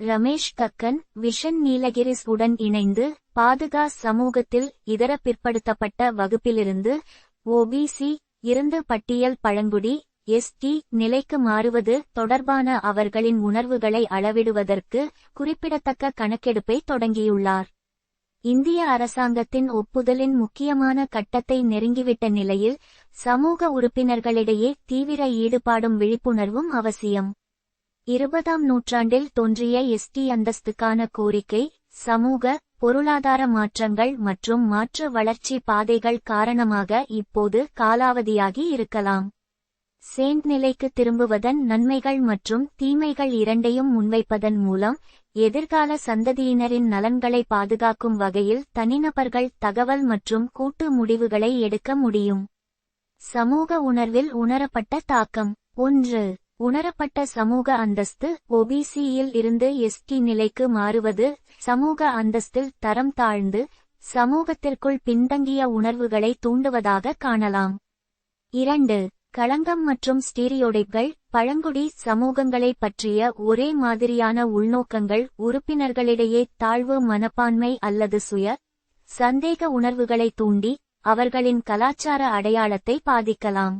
Ramesh Kakkan vision Nilgiris உடன் இணைந்து பாதுகா சமூகத்தில் இதர பிற்படுத்தப்பட்ட வகுப்பிலிருந்து ஓபிசி இருந்து பட்டியல் பழங்குடி எஸ்டி நிலைக்கு மாறுவது தொடர்பான அவர்களின் உணர்வுகளை அளவிடுவதற்கு குறிப்பிடத்தக்க கணக்கெடுப்பை தொடங்கியுள்ளார். இந்திய அரசாங்கத்தின் ஒப்புதலின் முக்கியமான கட்டத்தை நெருங்கிவிட்ட நிலையில் சமூக உறுப்பினர்களிடையே தீவிர ஈடுபாடும் விழிப்புணர்வும் அவசியம். இருபதாம் நூற்றாண்டில் தோன்றிய எஸ்டி அந்தஸ்துக்கான கோரிக்கை சமூக பொருளாதார மாற்றங்கள் மற்றும் மாற்று வளர்ச்சி பாதைகள் காரணமாக இப்போது காலாவதியாகி இருக்கலாம். சேண்ட் நிலைக்கு திரும்புவதன் நன்மைகள் மற்றும் தீமைகள் இரண்டையும் முன்வைப்பதன் மூலம் எதிர்கால சந்ததியினரின் நலன்களை பாதுகாக்கும் வகையில் தனிநபர்கள் தகவல் மற்றும் கூட்டு முடிவுகளை எடுக்க முடியும். சமூக உணர்வில் உணரப்பட்ட தாக்கம். ஒன்று. உணரப்பட்ட சமூக அந்தஸ்து ஒபிசியில் இருந்து எஸ்டி நிலைக்கு மாறுவது சமூக அந்தஸ்தில் தரம் தாழ்ந்து சமூகத்திற்குள் பின்தங்கிய உணர்வுகளை தூண்டுவதாக காணலாம். இரண்டு களங்கம் மற்றும் ஸ்டீரியோடைப்கள் பழங்குடி சமூகங்களை பற்றிய ஒரே மாதிரியான உள்நோக்கங்கள் உறுப்பினர்களிடையே தாழ்வு மனப்பான்மை அல்லது சுய சந்தேக உணர்வுகளை தூண்டி அவர்களின் கலாச்சார அடையாளத்தை பாதிக்கலாம்.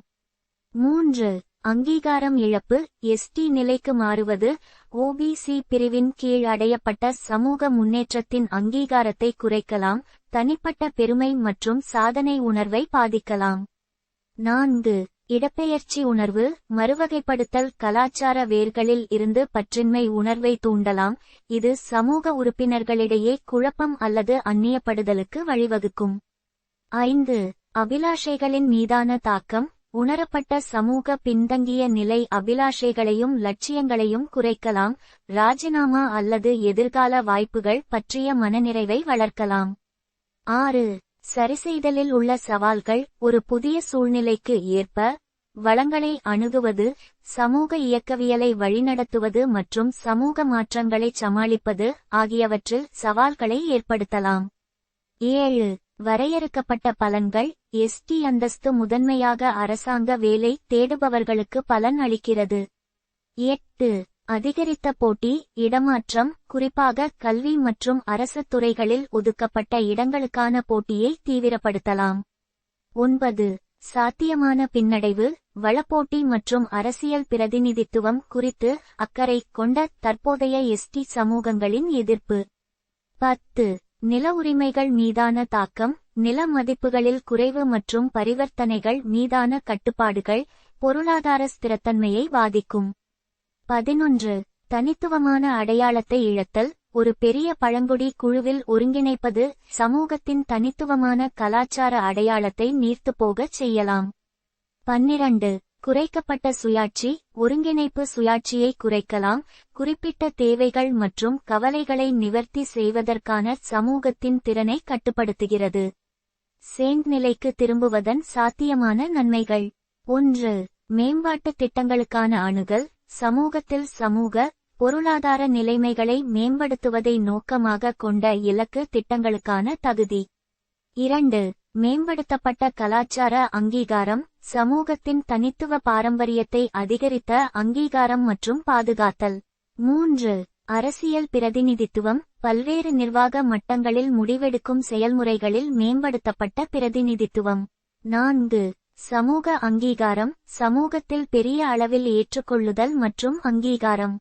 மூன்று அங்கீகாரம் இழப்பு எஸ்டி நிலைக்கு மாறுவது ஓபிசி பிரிவின் கீழ் அடையப்பட்ட சமூக முன்னேற்றத்தின் அங்கீகாரத்தை குறைக்கலாம் தனிப்பட்ட பெருமை மற்றும் சாதனை உணர்வை பாதிக்கலாம். நான்கு இடப்பெயர்ச்சி உணர்வு மறுவகைப்படுத்தல் கலாச்சார வேர்களில் இருந்து பற்றின்மை உணர்வை தூண்டலாம் இது சமூக உறுப்பினர்களிடையே குழப்பம் அல்லது அந்நியப்படுதலுக்கு வழிவகுக்கும். ஐந்து அபிலாஷைகளின் மீதான தாக்கம் உணரப்பட்ட சமூக பின்தங்கிய நிலை அபிலாஷைகளையும் லட்சியங்களையும் குறைக்கலாம் ராஜினாமா அல்லது எதிர்கால வாய்ப்புகள் பற்றிய மனநிறைவை வளர்க்கலாம். ஆறு சரிசெய்தலில் உள்ள சவால்கள் ஒரு புதிய சூழ்நிலைக்கு ஏற்ப வளங்களை அணுகுவது சமூக இயக்கவியலை வழிநடத்துவது மற்றும் சமூக மாற்றங்களை சமாளிப்பது ஆகியவற்றில் சவால்களை ஏற்படுத்தலாம். ஏழு வரையறுக்கப்பட்ட பலன்கள் எஸ்டி அந்தஸ்து முதன்மையாக அரசாங்க வேலை தேடுபவர்களுக்கு பலன் அளிக்கிறது. எட்டு. அதிகரித்த போட்டி இடமாற்றம் குறிப்பாக கல்வி மற்றும் அரசு துறைகளில் ஒதுக்கப்பட்ட இடங்களுக்கான போட்டியை தீவிரப்படுத்தலாம். ஒன்பது. சாத்தியமான பின்னடைவு வளப்போட்டி மற்றும் அரசியல் பிரதிநிதித்துவம் குறித்து அக்கறை கொண்ட தற்போதைய எஸ்டி சமூகங்களின் எதிர்ப்பு. பத்து. நில உரிமைகள் மீதான தாக்கம் நில மதிப்புகளில் குறைவு மற்றும் பரிவர்த்தனைகள் மீதான கட்டுப்பாடுகள் பொருளாதார ஸ்திரத்தன்மையை பாதிக்கும். பதினொன்று. தனித்துவமான அடையாளத்தை இழத்தல். ஒரு பெரிய பழங்குடி குழுவில் ஒருங்கிணைப்பது சமூகத்தின் தனித்துவமான கலாச்சார அடையாளத்தை நீர்த்துப்போகச் செய்யலாம். பன்னிரண்டு. குறைக்கப்பட்ட சுயாட்சி ஒருங்கிணைப்பு சுயாட்சியை குறைக்கலாம் குறிப்பிட்ட தேவைகள் மற்றும் கவலைகளை நிவர்த்தி செய்வதற்கான சமூகத்தின் திறனை கட்டுப்படுத்துகிறது. சேண்ட் நிலைக்கு திரும்புவதன் சாத்தியமான நன்மைகள். ஒன்று மேம்பாட்டு திட்டங்களுக்கான அணுகல். சமூகத்தில் சமூக பொருளாதார நிலைமைகளை மேம்படுத்துவதை நோக்கமாக கொண்ட இலக்கு திட்டங்களுக்கான தகுதி. இரண்டு மேம்படுத்தப்பட்ட கலாச்சார அங்கீகாரம் சமூகத்தின் தனித்துவ பாரம்பரியத்தை அதிகரித்த அங்கீகாரம் மற்றும் பாதுகாத்தல். மூன்று அரசியல் பிரதிநிதித்துவம் பல்வேறு நிர்வாக மட்டங்களில் முடிவெடுக்கும் செயல்முறைகளில் மேம்படுத்தப்பட்ட பிரதிநிதித்துவம். நான்கு சமூக அங்கீகாரம் சமூகத்தில் பெரிய அளவில் ஏற்றுக்கொள்ளுதல் மற்றும் அங்கீகாரம்.